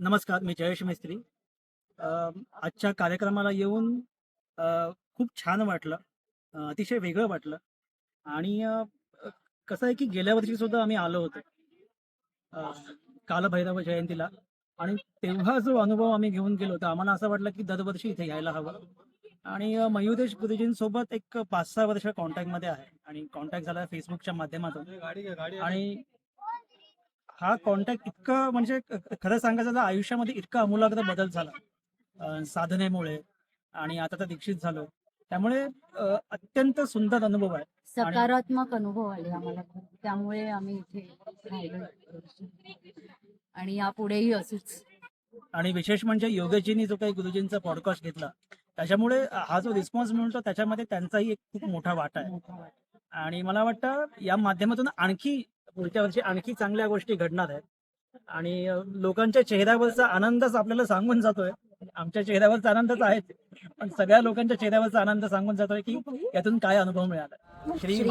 नमस्कार मी जयेश मिस्त्री. आजच्या कार्यक्रमाला येऊन खूप छान वाटलं अतिशय वेगळं वाटलं. आणि कसं आहे की गेल्या वर्षी सुद्धा आम्ही आलो होतो. कालभैरव जयंतीला. आणि तेव्हा जो अनुभव आम्ही घेऊन गेलो होतो आम्हाला असं वाटलं की दरवर्षी इथे यायला हवं. आणि अ, मयुरेश गुरुजींसोबत एक पाच सहा वर्ष कॉन्टॅक्टमध्ये आहे. आणि कॉन्टॅक्ट झाला फेसबुकच्या माध्यमातून. आणि हा कॉन्टॅक्ट इतका म्हणजे खरं सांगायचं तर आयुष्यामध्ये इतका आमूलाग्र बदल झाला. साधनेमुळे आणि आता तर दीक्षित झालो. त्यामुळे अत्यंत सुंदर अनुभव आहे. सकारात्मक अनुभव आले आम्हाला खूप. त्यामुळे आम्ही इथे आणि यापुढेही असंच. आणि विशेष म्हणजे योगेशजींनी जो काही गुरुजींचा पॉडकास्ट घेतला त्याच्यामुळे हा जो रिस्पॉन्स मिळतो त्याच्यामध्ये त्यांचाही एक खूप मोठा वाटा आहे. आणि मला वाटतं या माध्यमातून आणखी पुढच्या वर्षी आणखी चांगल्या गोष्टी घडणार आहेत. आणि लोकांच्या चेहऱ्यावरचा आनंदच आपल्याला सांगून जातोय. आमच्या चेहऱ्यावरचा आनंदच आहेच. पण सगळ्या लोकांच्या चेहऱ्यावरचा आनंद सांगून जातोय की यातून काय अनुभव मिळाला. श्री श्री